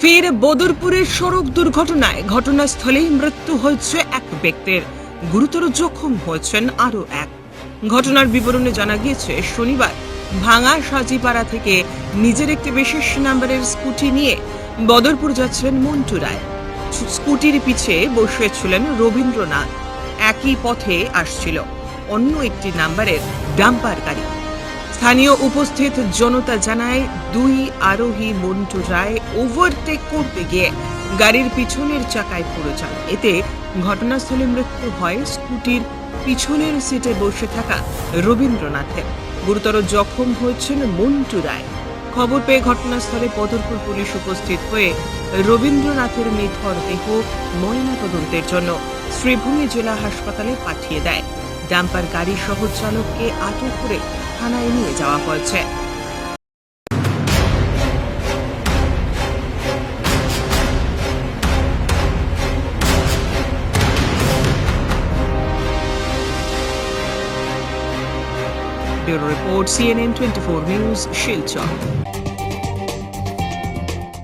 ফের বদরপুরের সড়ক দুর্ঘটনায় ঘটনাস্থলেই মৃত্যু হয়েছে এক ব্যক্তির। গুরুতর জখম হয়েছেন আরও এক। ঘটনার বিবরণে জানা গিয়েছে, শনিবার ভাঙা সাজিপাড়া থেকে নিজের একটি বিশেষ নাম্বারের স্কুটি নিয়ে বদরপুর যাচ্ছিলেন মন্টু রায়। স্কুটির পিছে বসেছিলেন রবীন্দ্রনাথ। একই পথে আসছিল। অন্য একটি নাম্বারের ডাম্পার গাড়ি স্থানীয় উপস্থিত জনতা জানায়, দুই আরোহী মন্টু রায় ওভারটেক করতে গিয়ে গাড়ির পিছনের চাকায় পড়ে যান। এতে ঘটনাস্থলে মৃত্যু হয় স্কুটির পিছনের সিটে বসে থাকা রবীন্দ্রনাথের গুরুতর জখম হয়েছেন মন্টু রায়। খবর পেয়ে ঘটনাস্থলে পদরপুর পুলিশ উপস্থিত হয়ে রবীন্দ্রনাথের নিথর দেহ ময়নাতদন্তের জন্য শ্রীভূমি জেলা হাসপাতালে পাঠিয়ে দেয়। ডাম্পার গাড়ি সহ চালককে আটক করে থানায় নিয়ে যাওয়া হয়েছে। Report CNN twenty four news Silchar.